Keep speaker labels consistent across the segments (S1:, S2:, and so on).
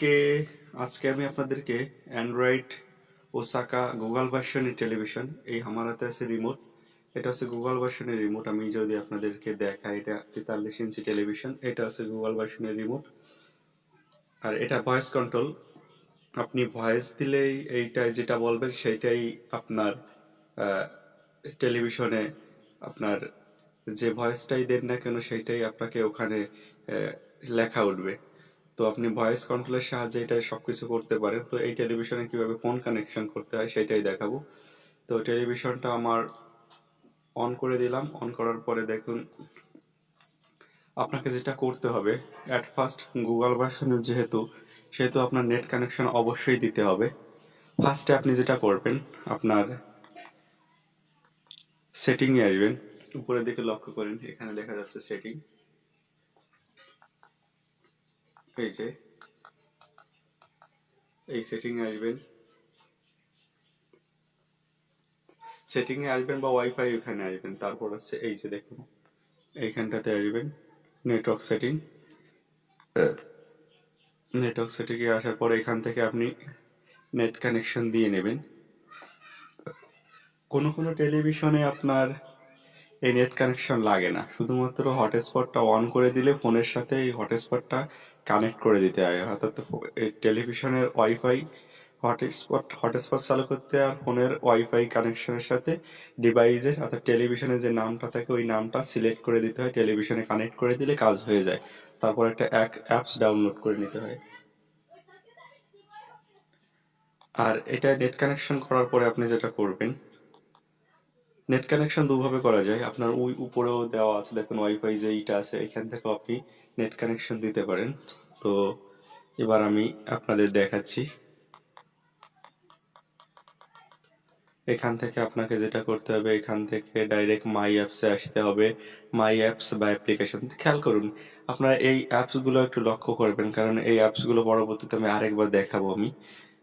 S1: আজকে আজকে আমি আপনাদেরকে অ্যান্ড্রয়েড ওসাকা গুগল ভার্সনের টেলিভিশন এই আমার হাতে আছে রিমোট এটা হচ্ছে গুগল ভার্সনের রিমোট আমি যদি আপনাদেরকে দেখাই, এটা তেতাল্লিশ ইঞ্চি টেলিভিশন এটা হচ্ছে গুগল ভার্সনের রিমোট আর এটা ভয়েস কন্ট্রোল আপনি ভয়েস দিলেই এইটাই যেটা বলবেন, সেইটাই আপনার টেলিভিশনে আপনার যে ভয়েসটাই দেন না কেন, সেইটাই আপনাকে ওখানে লেখা উঠবে। তো আপনি ভয়েস কন্ট্রোলের সাহায্যে এটা সবকিছু করতে পারেন। তো এই টেলিভিশনে কীভাবে ফোন কানেকশন করতে হয় সেটাই দেখাবো। তো টেলিভিশনটা আমার অন করে দিলাম। অন করার পরে দেখুন, আপনাকে যেটা করতে হবে অ্যাট ফার্স্ট গুগল ভার্সনের যেহেতু, সেহেতু আপনার নেট কানেকশন অবশ্যই দিতে হবে। ফার্স্টে আপনি যেটা করবেন, আপনার সেটিং এ আসবেন। উপরের দিকে লক্ষ্য করেন, এখানে দেখা যাচ্ছে সেটিং এই যে এই সেটিং এ আসবেন। সেটিং এ আসবেন বা ওয়াইফাই এখানে আসবেন তারপর হচ্ছে এই যে দেখুন এইখানটাতে আসবেন নেটওয়ার্ক সেটিং নেটওয়ার্ক সেটিং এ আসার পর এখান থেকে আপনি নেট কানেকশন দিয়ে নেবেন। কোনো কোনো টেলিভিশনে আপনার এই নেট কানেকশন লাগে না। শুধুমাত্র হটস্পটটা অন করে দিলে ফোনের সাথে এই হটস্পটটা কানেক্ট করে দিতে হয়। অর্থাৎ টেলিভিশনের ওয়াইফাই হটস্পট হটস্পট চালু করতে আর ফোনের ওয়াইফাই কানেকশনের সাথে ডিভাইসের অর্থাৎ টেলিভিশনের যে নামটা থাকে, ওই নামটা সিলেক্ট করে দিতে হয়। টেলিভিশনে কানেক্ট করে দিলে কাজ হয়ে যায়। তারপর একটা এক অ্যাপস ডাউনলোড করে নিতে হয়। আর এটা নেট কানেকশন করার পরে আপনি যেটা করবেন নেট কানেকশন দুভাবে করা যায়। আপনার ওই উপরেও দেওয়া আছে, দেখুন ওয়াইফাই যে এইটা আছে, এখান থেকেও আপনি নেট কানেকশন দিতে পারেন। তো এবার আমি আপনাদের দেখাচ্ছি। এখান থেকে আপনাকে যেটা করতে হবে, এখান থেকে ডাইরেক্ট মাই অ্যাপসে আসতে হবে। মাই অ্যাপস বা অ্যাপ্লিকেশন খেয়াল করুন, আপনারা এই অ্যাপসগুলো একটু লক্ষ্য করবেন, কারণ এই অ্যাপসগুলো পরবর্তীতে আমি আরেকবার দেখাবো আমি।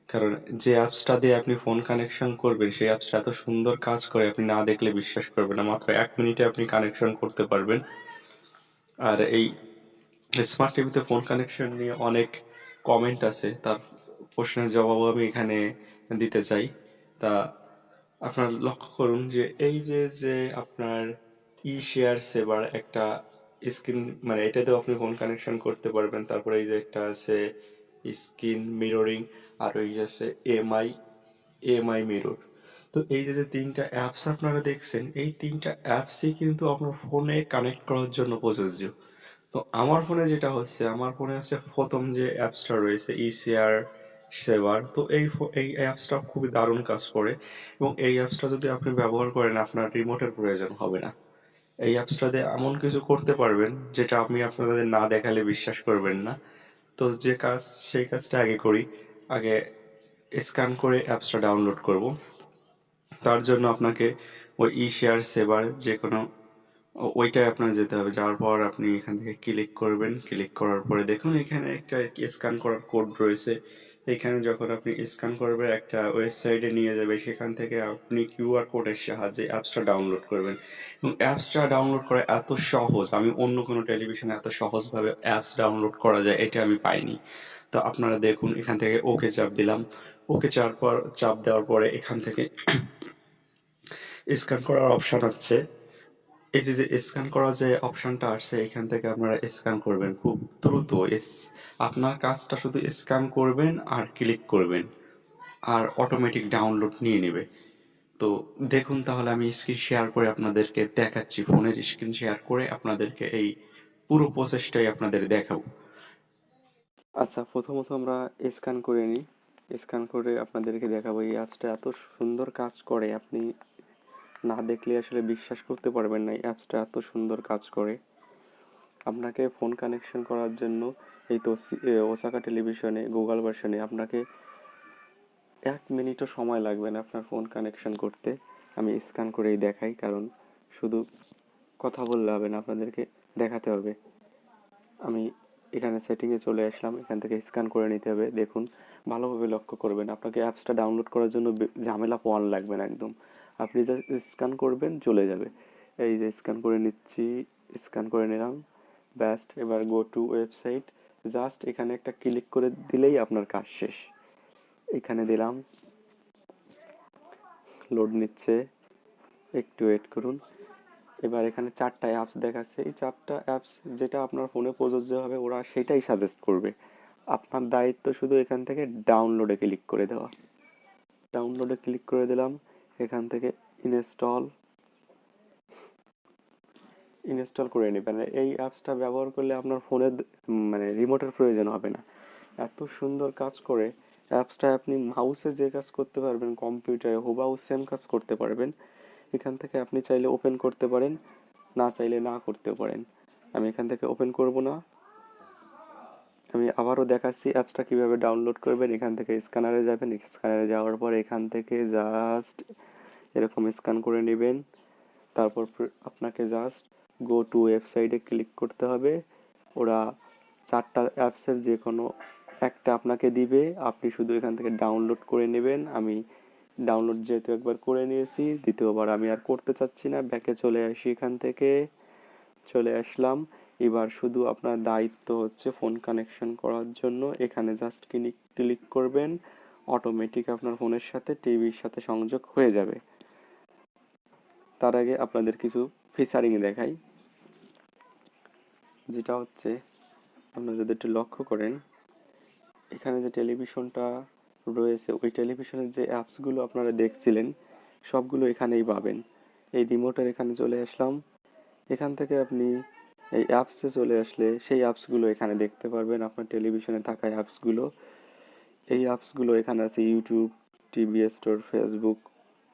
S1: কারণ যে অ্যাপসটা দিয়ে আপনি ফোন কানেকশন করবেন, সেই অ্যাপসটা এত সুন্দর কাজ করে, আপনি না দেখলে বিশ্বাস করবেন না। মাত্র এক মিনিটে আপনি কানেকশন করতে পারবেন। আর এই স্মার্ট টিভিতে ফোন কানেকশন নিয়ে অনেক কমেন্ট আছে। তার প্রশ্নের জবাবও আমি এখানে দিতে চাই। তা আপনার লক্ষ্য করুন যে, এই যে যে আপনার ই শেয়ার সেভার একটা স্ক্রিন মানে এটাতেও আপনি ফোন কানেকশন করতে পারবেন। তারপরে এই যে একটা আছে স্ক্রিন মিররিং, আর ওই আছে এমআই এমআই মিরর। তো এই যে তিনটা অ্যাপস আপনারা দেখছেন, এই তিনটা অ্যাপসই কিন্তু আপনার ফোনে কানেক্ট করার জন্য প্রযোজ্য। তো আমার ফোনে যেটা হচ্ছে, আমার ফোনে হচ্ছে প্রথম যে অ্যাপসটা রয়েছে ইসিআর সেভার তো এই এই অ্যাপসটা খুবই দারুণ কাজ করে, এবং এই অ্যাপসটা যদি আপনি ব্যবহার করেন, আপনার রিমোটের প্রয়োজন হবে না। এই অ্যাপসটা দিয়ে এমন কিছু করতে পারবেন, যেটা আপনি আপনাদের না দেখালে বিশ্বাস করবেন না। তো যে কাজ, সেই কাজটা আগে করি। আগে স্ক্যান করে অ্যাপসটা ডাউনলোড করব। তার জন্য আপনাকে ওই ই শেয়ার সেবার যে কোনো ওইটায় আপনার যেতে হবে। যাওয়ার পর আপনি এখান থেকে ক্লিক করবেন। ক্লিক করার পরে দেখুন এখানে একটা স্ক্যান করার কোড রয়েছে। এখানে যখন আপনি স্ক্যান করবেন একটা ওয়েবসাইটে নিয়ে যাবে সেখান থেকে আপনি কিউআর কোডের সাহায্যে অ্যাপসটা ডাউনলোড করবেন। এবং অ্যাপসটা ডাউনলোড করা এত সহজ, আমি অন্য কোনো টেলিভিশনে এত সহজভাবে অ্যাপস ডাউনলোড করা যায়, এটা আমি পাইনি। তো আপনারা দেখুন, এখান থেকে ওকে চাপ দিলাম। ওকে চাপ পর, চাপ দেওয়ার পরে এখান থেকে স্ক্যান করার অপশন আছে। এই যে যে স্ক্যান করার যে অপশনটা আসছে, এখান থেকে আপনারা স্ক্যান করবেন। খুব দ্রুত আপনার কাজটা শুধু স্ক্যান করবেন আর ক্লিক করবেন। আর অটোমেটিক ডাউনলোড নিয়ে নেবে। তো দেখুন তাহলে আমি স্ক্রিন শেয়ার করে আপনাদেরকে দেখাচ্ছি। ফোনের স্ক্রিন শেয়ার করে আপনাদেরকে এই পুরো প্রসেসটাই আপনাদের দেখাবো।
S2: আচ্ছা প্রথমত আমরা স্ক্যান করে নিই। স্ক্যান করে আপনাদেরকে দেখাবো এই অ্যাপসটা এত সুন্দর কাজ করে। আপনি না দেখলে আসলে বিশ্বাস করতে পারবেন না এই অ্যাপসটা এত সুন্দর কাজ করে। আপনাকে ফোন কানেকশন করার জন্য এই তো ওসাকা টেলিভিশনে গুগল ভার্সনে আপনাকে এক মিনিটও সময় লাগবে না আপনার ফোন কানেকশন করতে। আমি স্ক্যান করেই দেখাই, কারণ শুধু কথা বললে হবে না, আপনাদেরকে দেখাতে হবে। আমি এখানে সেটিংয়ে চলে আসলাম, এখান থেকে স্ক্যান করে নিতে হবে, দেখুন। ভালোভাবে লক্ষ্য করবেন, আপনাকে অ্যাপসটা ডাউনলোড করার জন্য ঝামেলা পোয়ান লাগবে না একদম। আপনি যা স্ক্যান করবেন, চলে যাবে। এই যে স্ক্যান করে নিচ্ছি স্ক্যান করে নিলাম ব্যাস্ট এবার গো টু ওয়েবসাইট
S1: জাস্ট এখানে একটা ক্লিক করে দিলেই আপনার কাজ শেষ। এখানে দিলাম লোড নিচ্ছে, একটু ওয়েট করুন। এবার এখানে চারটা অ্যাপস দেখাচ্ছে। এই চারটা অ্যাপস যেটা আপনার ফোনে প্রযোজ্য হবে, ওরা সেটাই সাজেস্ট করবে। আপনার দায়িত্ব শুধু এখান থেকে ডাউনলোডে ক্লিক করে দেওয়া। ডাউনলোডে ক্লিক করে দিলাম। এখান থেকে ইনস্টল ইনস্টল করে নেবেন। এই অ্যাপসটা ব্যবহার করলে আপনার ফোনের মানে রিমোটের প্রয়োজন হবে না। এত সুন্দর কাজ করে অ্যাপসটা আপনি মাউসে যে কাজ করতে পারবেন কম্পিউটারে হুবাহু সেম কাজ করতে পারবেন, এখান থেকে আপনি চাইলে ওপেন করতে পারেন, না চাইলে না করতে পারেন। আমি এখান থেকে ওপেন করব না। আমি আবারও দেখাচ্ছি অ্যাপসটা কীভাবে ডাউনলোড করবেন। এখান থেকে স্ক্যানারে যাবেন। স্ক্যানারে যাওয়ার পর এখান থেকে জাস্ট এরকম স্ক্যান করে নেবেন। তারপর আপনাকে জাস্ট গো টু ওয়েবসাইটে ক্লিক করতে হবে। ওরা চারটা অ্যাপসের যে কোনো একটা আপনাকে দিবে। আপনি শুধু এখান থেকে ডাউনলোড করে নেবেন। আমি ডাউনলোড যেহেতু একবার করে নিয়েছি, দ্বিতীয়বার আমি আর করতে চাচ্ছি না। ব্যাকে চলে আসি এখান থেকে। চলে আসলাম। এবার শুধু আপনার দায়িত্ব হচ্ছে ফোন কানেকশন করার জন্য। এখানে জাস্ট ক্লিক ক্লিক করবেন অটোমেটিক আপনার ফোনের সাথে টিভির সাথে সংযোগ হয়ে যাবে। তার আগে আপনাদের কিছু ফিচারিং দেখাই। যেটা হচ্ছে, আপনারা যদি একটু লক্ষ্য করেন, এখানে যে টেলিভিশনটা রয়েছে, ওই টেলিভিশনের যে অ্যাপসগুলো আপনারা দেখছিলেন, সবগুলো এখানেই পাবেন। এই রিমোটের এখানে চলে আসলাম। এখান থেকে আপনি এই অ্যাপসে চলে আসলে সেই অ্যাপসগুলো এখানে দেখতে পারবেন। আপনার টেলিভিশনে থাকা অ্যাপসগুলো এই অ্যাপসগুলো এখানে আছে YouTube TV store Facebook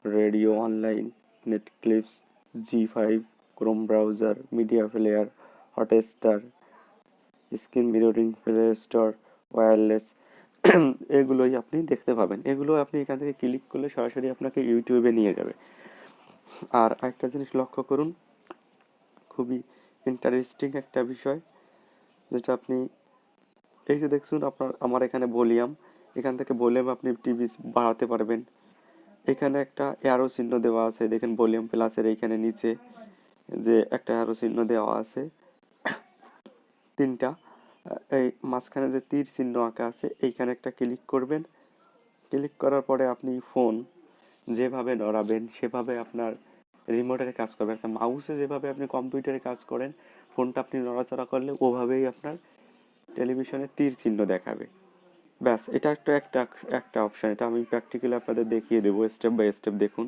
S1: radio online Netclips Zee five Chrome browser media player Hotstar screen mirroring play store wireless এগুলোই আপনি দেখতে পাবেন। এগুলো আপনি এখান থেকে ক্লিক করলে সরাসরি আপনাকে ইউটিউবে নিয়ে যাবে। আর একটা জিনিস লক্ষ্য করুন, খুবই ইন্টারেস্টিং একটা বিষয়, যেটা আপনি, এই যে দেখছুন আপনার, আমার এখানে ভলিউম, এখান থেকে ভলিউম আপনি টিভি বাড়াতে পারবেন। এখানে একটা অ্যারো চিহ্ন দেওয়া আছে, দেখেন ভলিউম প্লাসের এইখানে নিচে যে একটা অ্যারো চিহ্ন দেওয়া আছে। তিনটা এই মাঝখানে যে তীর চিহ্ন আঁকা আছে, এইখানে একটা ক্লিক করবেন। ক্লিক করার পরে আপনি ফোন যেভাবে নড়াবেন, সেভাবে আপনার রিমোটের কাজ করবে একটা মাউসে যেভাবে আপনি কম্পিউটারে কাজ করেন ফোনটা আপনি নড়াচড়া করলে ওভাবেই আপনার টেলিভিশনে তীর চিহ্ন দেখাবে। ব্যাস, এটা একটা একটা একটা অপশান এটা আমি প্র্যাকটিক্যালি আপনাদের দেখিয়ে দেবো স্টেপ বাই স্টেপ দেখুন।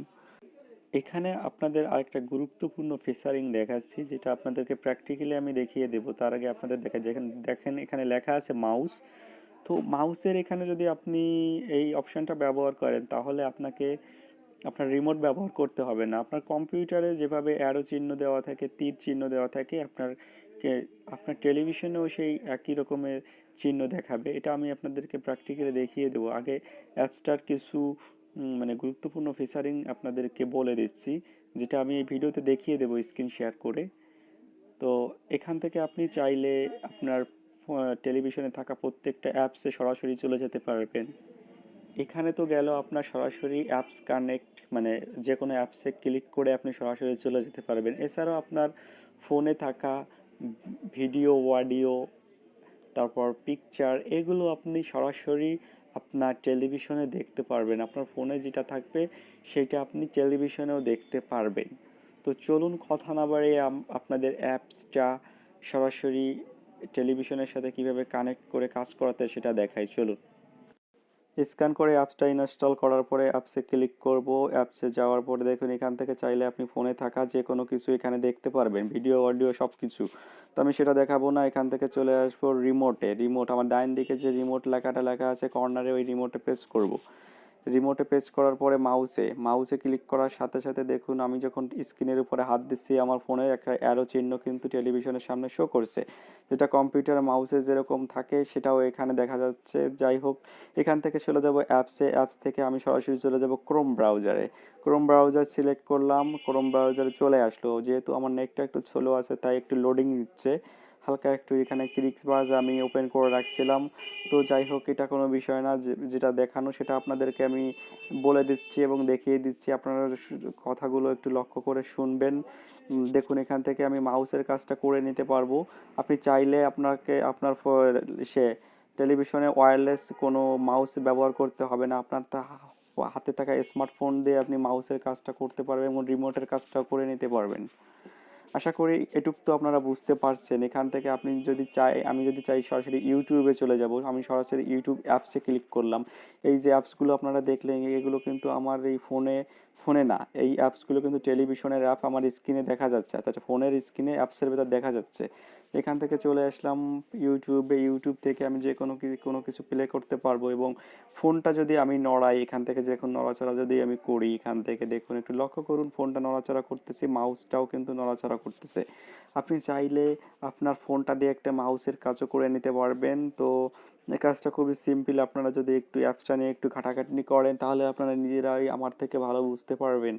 S1: এখানে আপনাদের আরেকটা গুরুত্বপূর্ণ ফিচারিং দেখাচ্ছি, যেটা আপনাদেরকে প্র্যাকটিক্যালি আমি দেখিয়ে দেবো। তার আগে আপনাদের দেখা যেখানে, দেখেন এখানে লেখা আছে মাউস তো মাউসের এখানে যদি আপনি এই অপশানটা ব্যবহার করেন, তাহলে আপনাকে আপনার রিমোট ব্যবহার করতে হবে না। আপনার কম্পিউটারে যেভাবে অ্যারো চিহ্ন দেওয়া থাকে, তীর চিহ্ন দেওয়া থাকে, আপনার আপনার টেলিভিশনেও সেই একই রকমের চিহ্ন দেখাবে। এটা আমি আপনাদেরকে প্র্যাকটিক্যালি দেখিয়ে দেবো। আগে অ্যাপসটার কিছু মানে গুরুত্বপূর্ণ ফিচারিং আপনাদেরকে বলে দিচ্ছি, যেটা আমি এই ভিডিওতে দেখিয়ে দেবো স্ক্রিন শেয়ার করে। তো এখান থেকে আপনি চাইলে আপনার টেলিভিশনে থাকা প্রত্যেকটা অ্যাপসে সরাসরি চলে যেতে পারবেন। এখানে তো গেল আপনার সরাসরি অ্যাপস কানেক্ট মানে যে কোনো অ্যাপসে ক্লিক করে আপনি সরাসরি চলে যেতে পারবেন। এছাড়াও আপনার ফোনে থাকা ভিডিও অডিও তারপর পিকচার এগুলো আপনি সরাসরি আপনার টেলিভিশনে দেখতে পারবেন। আপনার ফোনে যেটা থাকবে, সেটা আপনি টেলিভিশনেও দেখতে পারবেন। তো চলুন কথা না বাড়িয়ে আপনাদের অ্যাপসটা সরাসরি টেলিভিশনের সাথে কীভাবে কানেক্ট করে কাজ করাতে সেটা দেখাই। চলুন। স্ক্যান করে অ্যাপসটা ইনস্টল করার পরে অ্যাপসে ক্লিক করব। অ্যাপসে যাওয়ার পরে দেখুন, এখান থেকে চাইলে আপনি ফোনে থাকা যে কোনো কিছু এখানে দেখতে পারবেন, ভিডিও, অডিও সব কিছু। তো আমি সেটা দেখাবো না, এখান থেকে চলে আসব রিমোটে রিমোট আমার ডাইন দিকে যে রিমোট লেখাটা লেখা আছে কর্নারে ওই রিমোটে প্রেস করব। রিমোটে প্রেস করার পরে মাউসে মাউসে ক্লিক করার সাথে সাথে দেখুন আমি যখন স্ক্রিনের উপরে হাত দিচ্ছি, আমার ফোনের একটা অ্যারো চিহ্ন কিন্তু টেলিভিশনের সামনে শো করছে। যেটা কম্পিউটার মাউসে যেরকম থাকে, সেটাও এখানে দেখা যাচ্ছে। যাই হোক, এখান থেকে চলে যাব অ্যাপসে অ্যাপস থেকে আমি সরাসরি চলে যাব ক্রোম ব্রাউজারে ক্রোম ব্রাউজার সিলেক্ট করলাম। ক্রোম ব্রাউজারে চলে আসলো। যেহেতু আমার নেটটা একটু স্লো আছে, তাই একটু লোডিং নিচ্ছে। হালকা একটু এখানে ক্লিক বাজ আমি ওপেন করে রাখছিলাম। তো যাই হোক, এটা কোনো বিষয় না যেটা দেখানো সেটা আপনাদেরকে আমি বলে দিচ্ছি এবং দেখিয়ে দিচ্ছি। আপনারা কথাগুলো একটু লক্ষ্য করে শুনবেন। দেখুন, এখান থেকে আমি মাউসের কাজটা করে নিতে পারব। আপনি চাইলে আপনাকে, আপনার সে, টেলিভিশনে ওয়্যারলেস কোনো মাউস ব্যবহার করতে হবে না। আপনার তা, হাতে থাকা স্মার্টফোন দিয়ে আপনি মাউসের কাজটা করতে পারবেন এবং রিমোটের কাজটাও করে নিতে পারবেন। আশা করি এটুক তো আপনারা বুঝতে পারছেন। এখান থেকে আপনি যদি চাই, আমি যদি চাই সরাসরি ইউটিউবে চলে যাব, আমি সরাসরি ইউটিউব অ্যাপসে ক্লিক করলাম। এই যে অ্যাপসগুলো আপনারা দেখলেন, এগুলো কিন্তু আমার এই ফোনে ফোনে না, এই অ্যাপসগুলো কিন্তু টেলিভিশনের অ্যাপ আমার স্ক্রিনে দেখা যাচ্ছে। অর্থাৎ ফোনের স্ক্রিনে অ্যাপসের ভেতর দেখা যাচ্ছে। এখান থেকে চলে আসলাম ইউটিউবে ইউটিউব থেকে আমি যে কোনো কোনো কিছু প্লে করতে পারব এবং ফোনটা যদি আমি নড়াই, এখান থেকে যখন নড়াচড়া যদি আমি করি, এখান থেকে দেখুন একটু লক্ষ্য করুন, ফোনটা নড়াচড়া করতেছে মাউসটাও কিন্তু নড়াচড়া করতেছে। আপনি চাইলে আপনার ফোনটা দিয়ে একটা মাউসের কাজও করে নিতে পারবেন। তো এই কাজটা খুবই সিম্পল আপনারা যদি একটু অ্যাপসটা নিয়ে একটু ঘাটাঘাটনি করেন, তাহলে আপনারা নিজেরাই আমার থেকে ভালো বুঝতে পারবেন।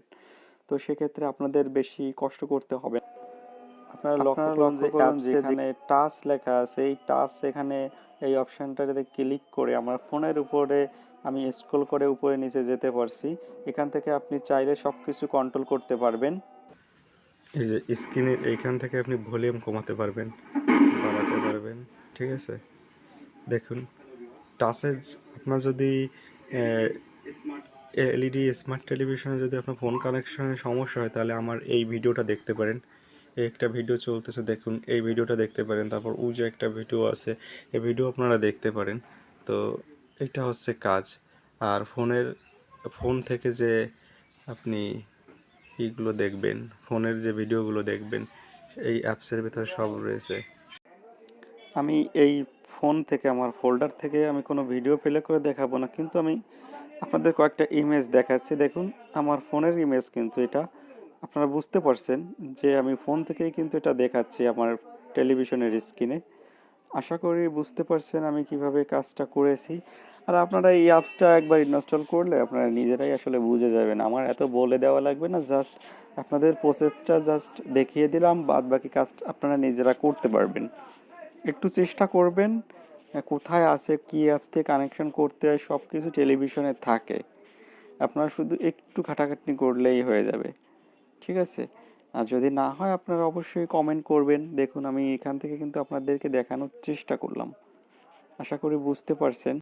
S1: তো সেক্ষেত্রে আপনাদের বেশি কষ্ট করতে হবে। আপনারা লক্ষ্য করুন যে যেখানে টাচ লেখা আছে এই টাচ এখানে এই অপশনটাতে ক্লিক করে আমার ফোনের উপরে আমি স্ক্রল করে উপরে নিচে যেতে পারছি। এখান থেকে আপনি চাইলে সব কিছু কন্ট্রোল করতে পারবেন।
S3: এই যে স্ক্রিনের এইখান থেকে আপনি ভলিউম কমাতে পারবেন বাড়াতে পারবেন ঠিক আছে? দেখুন টাচে আপনার যদি এলইডি স্মার্ট টেলিভিশনে যদি আপনার ফোন কানেকশনের সমস্যা হয় তাহলে আমার এই ভিডিওটা দেখতে পারেন। একটা ভিডিও চলতেছে, দেখুন, এই ভিডিওটা দেখতে পারেন। তারপর উ যে একটা ভিডিও আছে, এই ভিডিও আপনারা দেখতে পারেন। তো এটা হচ্ছে কাজ। আর ফোনের, ফোন থেকে যে আপনি এইগুলো দেখবেন, ফোনের যে ভিডিওগুলো দেখবেন, এই অ্যাপসের ভিতরে সব রয়েছে।
S1: আমি এই ফোন থেকে, আমার ফোল্ডার থেকে আমি কোনো ভিডিও প্লে করে দেখাবো না, কিন্তু আমি আপনাদের কয়েকটা ইমেজ দেখাচ্ছি। দেখুন, আমার ফোনের ইমেজ কিন্তু এটা। আপনারা বুঝতে পারছেন যে আমি ফোন থেকেই কিন্তু এটা দেখাচ্ছি আমার টেলিভিশনের স্ক্রিনে। আশা করি বুঝতে পারছেন আমি কীভাবে কাজটা করেছি। আর আপনারা এই অ্যাপসটা একবার ইনস্টল করলে আপনারা নিজেরাই আসলে বুঝে যাবেন। আমার এত বলে দেওয়া লাগবে না, জাস্ট আপনাদের প্রসেসটা জাস্ট দেখিয়ে দিলাম বাদ বাকি কাজ আপনারা নিজেরা করতে পারবেন। একটু চেষ্টা করবেন কোথায় আছে, কি অ্যাপস থেকে কানেকশন করতে হয় সব কিছু টেলিভিশনে থাকে। আপনারা শুধু একটু ঘাটাঘাটনি করলেই হয়ে যাবে। ঠিক আছে? আর যদি না হয় আপনারা অবশ্যই কমেন্ট করবেন। দেখুন, আমি এখান থেকে কিন্তু আপনাদেরকে দেখানোর চেষ্টা করলাম। আশা করি বুঝতে পারছেন।